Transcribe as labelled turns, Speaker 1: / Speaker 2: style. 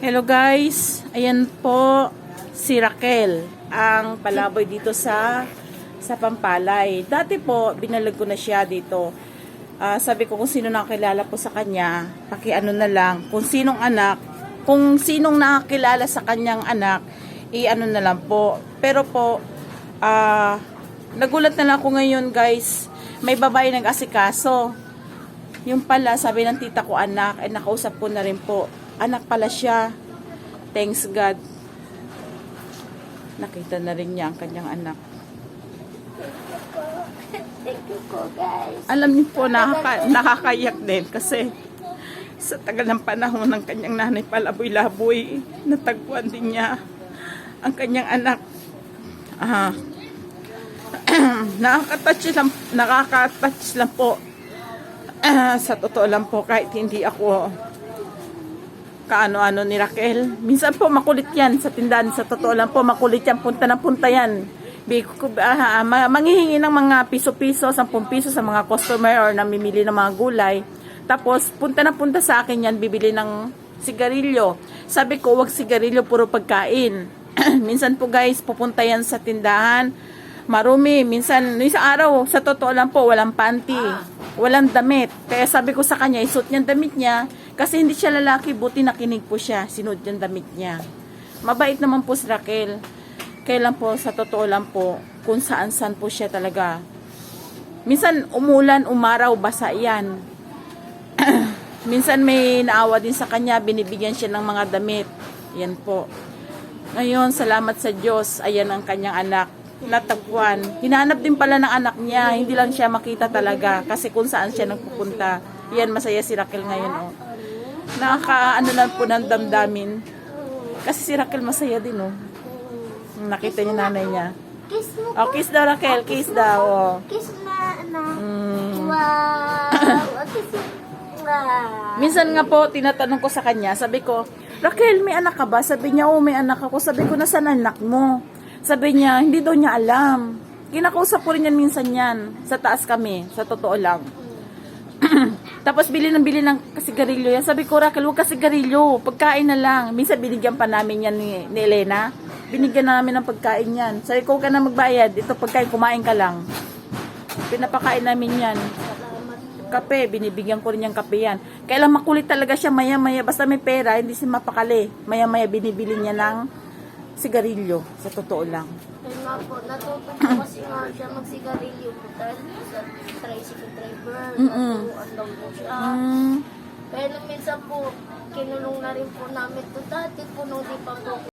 Speaker 1: Hello guys, ayan po si Raquel, ang palaboy dito sa sa Pampalay. Dati po, binalag ko na siya dito. Ah, sabi ko kung sino nakakilala po sa kanya, pakiano na lang. Kung sinong anak, kung sinong nakakilala sa kanyang anak, i-ano na lang po. Pero po, ah, nagulat na lang ako ngayon guys, may babae nag-asikaso. Yung pala, sabi ng tita ko anak, ay nakausap ko na rin po. Anak pala siya. Thanks God. Nakita na rin niya ang kanyang anak.
Speaker 2: Thank you po, guys.
Speaker 1: Alam niyo po, nakaka, nakakayak din kasi sa tagal ng panahon ng kanyang nanay palaboy-laboy, natagpuan din niya ang kanyang anak. Ah, nakaka-touch lang, nakaka-touch lang po. Ah, sa totoo lang po, kahit hindi ako kaano-ano ni Raquel. Minsan po makulit yan sa tindahan. Sa totoo lang po, makulit yan. Punta na punta yan. Ma- manghihingi ng mga piso-piso, 10 piso sa mga customer or namimili ng mga gulay. Tapos, punta na punta sa akin yan, bibili ng sigarilyo. Sabi ko, wag sigarilyo, puro pagkain. Minsan po guys, pupunta yan sa tindahan. Marumi, minsan, no isang araw, sa totoo lang po, walang panty, walang damit. Kaya sabi ko sa kanya, isuot niya damit niya, kasi hindi siya lalaki, buti nakinig po siya, sinuot yung damit niya. Mabait naman po si Raquel. Kailan po, sa totoo lang po, kung saan-saan po siya talaga. Minsan, umulan, umaraw, basa yan. Minsan may naawa din sa kanya, binibigyan siya ng mga damit. Yan po. Ngayon, salamat sa Diyos, ayan ang kanyang anak. Natagpuan. Hinanap din pala ng anak niya, hindi lang siya makita talaga kasi kung saan siya nagpupunta. Yan, masaya si Raquel ngayon. Oh. Nakaka, ano lang po ng damdamin. Kasi si Raquel masaya din, oh. Nakita niya nanay niya.
Speaker 2: Kiss mo.
Speaker 1: Oh, kiss daw, Raquel. Kiss daw, oh.
Speaker 2: Kiss na, anak.
Speaker 1: Mm.
Speaker 2: Wow. Kiss. Wow.
Speaker 1: Minsan nga po, tinatanong ko sa kanya, sabi ko, Raquel, may anak ka ba? Sabi niya, oo, may anak ako. Sabi ko, nasaan ang anak mo? Sabi niya, hindi daw niya alam. Kinakausap ko rin yan minsan yan. Sa taas kami, sa totoo lang. Tapos bili ng bili ng kasigarilyo yan. Sabi ko, Raquel, huwag kasigarilyo. Pagkain na lang. Minsan binigyan pa namin yan ni, ni Elena. Binigyan na namin ng pagkain yan. Sabi ko, huwag ka na magbayad. Ito pagkain, kumain ka lang. Pinapakain namin yan kape, binibigyan ko rin yung kape yan. Kailan makulit talaga siya maya-maya, basta may pera, hindi siya mapakali. Maya-maya binibili niya ng sigarilyo, sa totoo lang.
Speaker 2: Kaya po, natuto po kasi nga siya magsigarilyo po po sa tricycle driver.
Speaker 1: Mm-mm.
Speaker 2: Naturuan daw po siya.
Speaker 1: Mm,
Speaker 2: nung minsan po, kinulong na rin po namin to dati po nung di pa po